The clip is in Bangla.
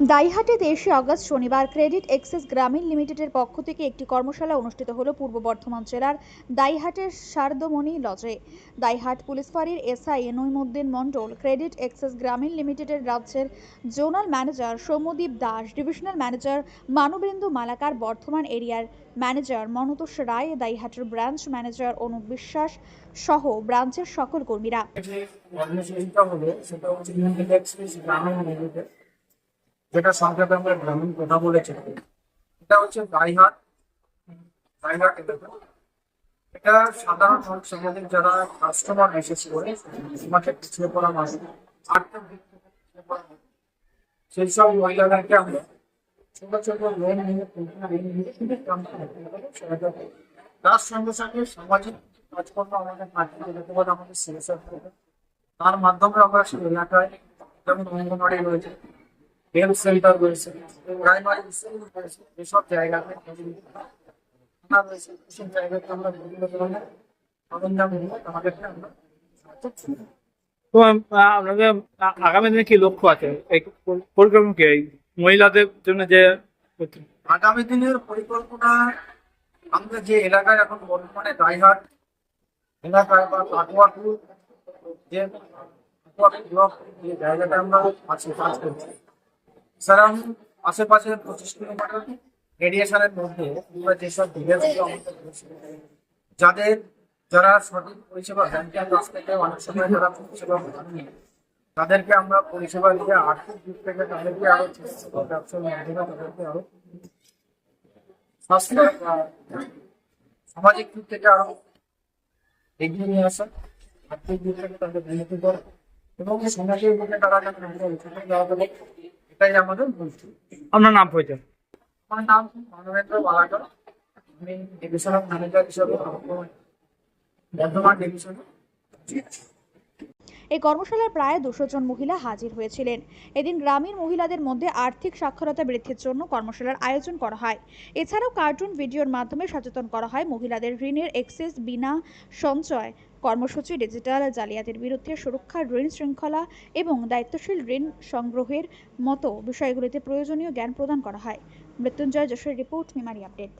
দাইহাটে তেইশে আগস্ট শনিবার ক্রেডিট এক্সেস গ্রামীণ লিমিটেডের পক্ষ থেকে একটি কর্মশালা অনুষ্ঠিত হলো পূর্ব বর্ধমান জেলার দাইহাটের শারদমণি লজে। দাইহাট পুলিশ ফাঁড়ির SI Naimuddin Mondal, credit access Grameen লিমিটেডের রাজ্যের zonal manager Soumyadip Das, divisional manager Manabendu Malakar, Bardhaman এরিয়ার ম্যানেজার মনতোষ রায়, দাইহাটের ব্রাঞ্চ ম্যানেজার অনুপ বিশ্বাস সহ ব্রাঞ্চের সকল কর্মীরা। সেটা হচ্ছে যেটা সংক্ষেপে আমরা গ্রামীণ কথা বলেছি, এটা হচ্ছে দাইহাট এলাকা এটা সাধারণ আমাদের যারা কাস্টমার মেসেজ করে আমাকে পিছিয়ে পড়া মানুষ। আর্থিক দিক সেই সব মহিলাদেরকে আমরা ছোট ছোট লোন নিয়ে। তার সঙ্গে সঙ্গে সামাজিক কাজকর্ম আমাদের মাধ্যমে যেতে পারে, আমাদের করবে তার মাধ্যমে আমরা সেই এলাকায় যেমন অঙ্গনওয়াড়ি রয়েছে হেলথ সেন্টার রয়েছে প্রাইমারি স্কুল রয়েছে এসব জায়গাতে রয়েছে এসব জায়গাতে আমরা বিভিন্ন ধরনের সরঞ্জাম নিয়ে আমাদেরকে আমরা তো আপনাদের আগামী দিনে কি লক্ষ্য আছে? এই পরিকল্পনা কি? মহিলাদের জন্য যে আগামী দিনের পরিকল্পনা আমরা যে এলাকায় এখন বর্তমানে দাইহাট এলাকায় বা যে ব্লক যে জায়গাটা আমরা আছি কাজ করছি। এছাড়াও আশেপাশে পঁচিশ কিলোমিটার রেডিয়েশনের মধ্যে আমরা যেসব ভিলেজগুলো যাদের যারা সঠিক পরিষেবা ব্যাংকের কাছ থেকে অনেক সময় যারা পরিষেবা পাননি তাদেরকে আমরা পরিষেবা দিয়ে আর্থিক দিক থেকে তাদেরকে আরও ব্যবসার সামাজিক দিক থেকে আরও এগিয়ে নিয়ে আসা, আর্থিক দিক থেকে তাদের উন্নতি করা এবং সমাজের দিকে তারা যেন এটাই আমাদের বলছি আপনার নাম পরিচয় আমার নাম মানবেন্দ্র বালাকর আমি ডিভিশনাল ম্যানেজার হিসেবে বর্তমান- বর্ধমান ডিভিশনে এই কর্মশালায় প্রায় দুশো জন মহিলা হাজির হয়েছিলেন। এদিন গ্রামীণ মহিলাদের মধ্যে আর্থিক সাক্ষরতা বৃদ্ধির জন্য কর্মশালার আয়োজন করা হয়। এছাড়াও কার্টুন ভিডিওর মাধ্যমে সচেতন করা হয় মহিলাদের ঋণের এক্সেস বিনা সঞ্চয় কর্মসূচি ডিজিটাল জালিয়াতির বিরুদ্ধে সুরক্ষা, ঋণ শৃঙ্খলা এবং দায়িত্বশীল ঋণ সংগ্রহের মতো বিষয়গুলিতে প্রয়োজনীয় জ্ঞান প্রদান করা হয়। Mrityunjoy Jessore report, Memari update.